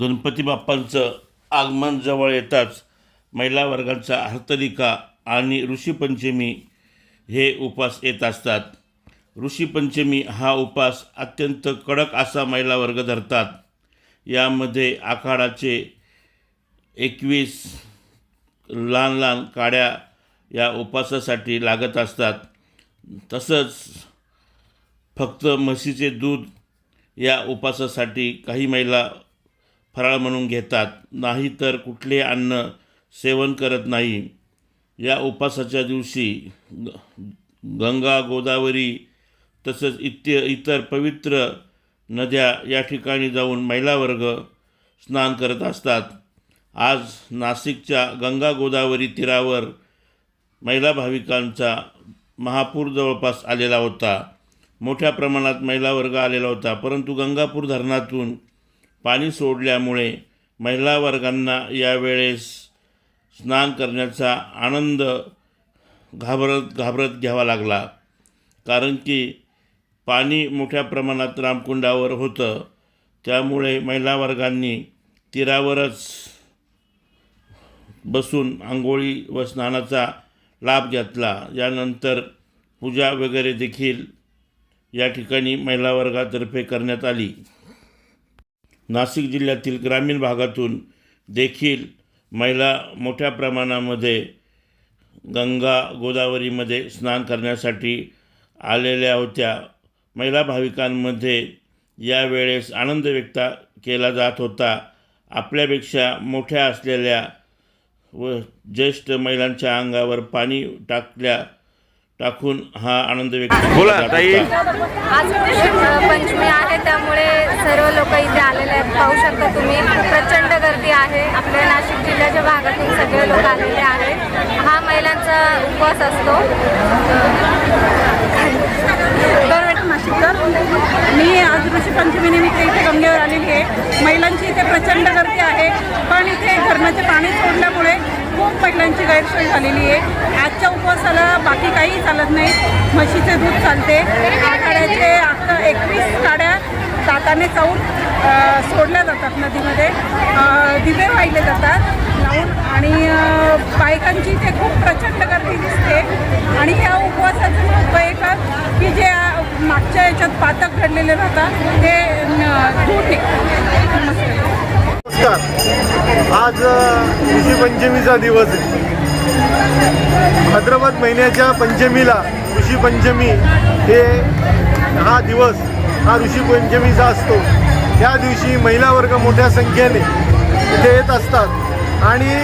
गणपती बाप्पांचं आगमन जवळ येताच महिला वर्गांचा हरतालिका आणि ऋषीपंचमी हे उपास येत असतात. ऋषीपंचमी हा उपास अत्यंत कडक असा महिला वर्ग धरतात. यामध्ये आखाडाचे एकवीस लहान लहान काड्या या उपासासाठी लागत असतात. तसंच फक्त म्हशीचे दूध या उपासासाठी काही महिला फराळ म्हणून घेतात. नाही तर कुठले अन्न सेवन करत नाही. या उपासाच्या दिवशी ग- गंगा गोदावरी तसंच इत्य इतर पवित्र नद्या या ठिकाणी जाऊन महिलावर्ग स्नान करत असतात. आज नाशिकच्या गंगा गोदावरी तीरावर महिला भाविकांचा महापूर जवळपास आलेला होता. मोठ्या प्रमाणात महिलावर्ग आलेला होता. परंतु गंगापूर धरणातून पाणी सोडल्यामुळे महिला वर्गांना यावेळेस स्नान करण्याचा आनंद घाबरत घाबरत घ्यावा लागला. कारण की पाणी मोठ्या प्रमाणात रामकुंडावर होतं. त्यामुळे महिला वर्गांनी तीरावरच बसून आंघोळी व स्नानाचा लाभ घेतला. यानंतर पूजा वगैरे देखील या ठिकाणी महिला वर्गातर्फे करण्यात आली. नाशिक जिल्ह्यातील ग्रामीण भागातून देखील महिला मोठ्या प्रमाणामध्ये गंगा गोदावरीमध्ये स्नान करण्यासाठी आलेल्या होत्या. महिला भाविकांमध्ये यावेळेस आनंद व्यक्त केला जात होता. आपल्यापेक्षा मोठ्या असलेल्या व ज्येष्ठ महिलांच्या अंगावर पाणी टाकल्या टाकून हा आनंद व्यक्त बोला, ताई. आज पंचमी आहे त्यामुळे सर्व लोक इथे आलेले आहेत. पाहू शकता तुम्ही प्रचंड गर्दी आहे. आपल्या नाशिक जिल्ह्याच्या भागातून सगळे लोक आलेले आहेत. हा महिलांचा उपवास असतो. नाशिककर मी आज ऋषीपंचमी निमित्त इथे गंगेवर आलेली आहे. महिलांची इथे प्रचंड गर्दी आहे. पण इथे धरणाचे पाणी सोडल्यामुळे खूप महिलांची गैरसोय झालेली आहे. आजच्या उपवासाला बाकी काही चालत नाही. म्हशीचे दूध चालते. आखाड्याचे आता एकवीस काड्या दाताने चावून सोडल्या जातात नदीमध्ये. दिवे वाहिले जातात लावून आणि बायकांची ते खूप प्रचंड गर्दी दिसते. आणि ह्या उपवासाचं महत्त्व एकच की जे मागच्या याच्यात पातक घडलेले राहतात ते दूर निघतात. नमस्कार. आज ऋषी पंचमीचा दिवस आहे. भाद्रपद महिन्याच्या पंचमीला ऋषीपंचमी हे हा दिवस हा ऋषीपंचमीचा असतो. त्या दिवशी महिला वर्ग मोठ्या संख्येने इथे येत असतात. आणि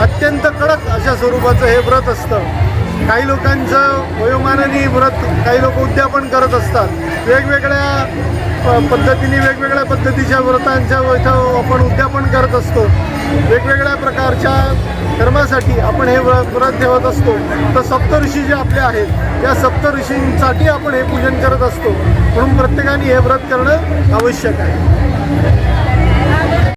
अत्यंत कडक अशा स्वरूपाचं हे व्रत असतं. काही लोकांचं वयोमानाने व्रत काही लोक उद्यापन करत असतात. वेगवेगळ्या पद्धतीने वेगवेगळ्या पद्धतीच्या व्रतांच्या इथं आपण उद्यापन करत असतो. वेगवेगळ्या प्रकारच्या धर्मासाठी आपण हे व्रत ठेवत असतो. तर सप्तऋषी जे आपले आहेत या सप्तऋषींसाठी आपण हे पूजन करत असतो. म्हणून प्रत्येकाने हे व्रत करणं आवश्यक आहे.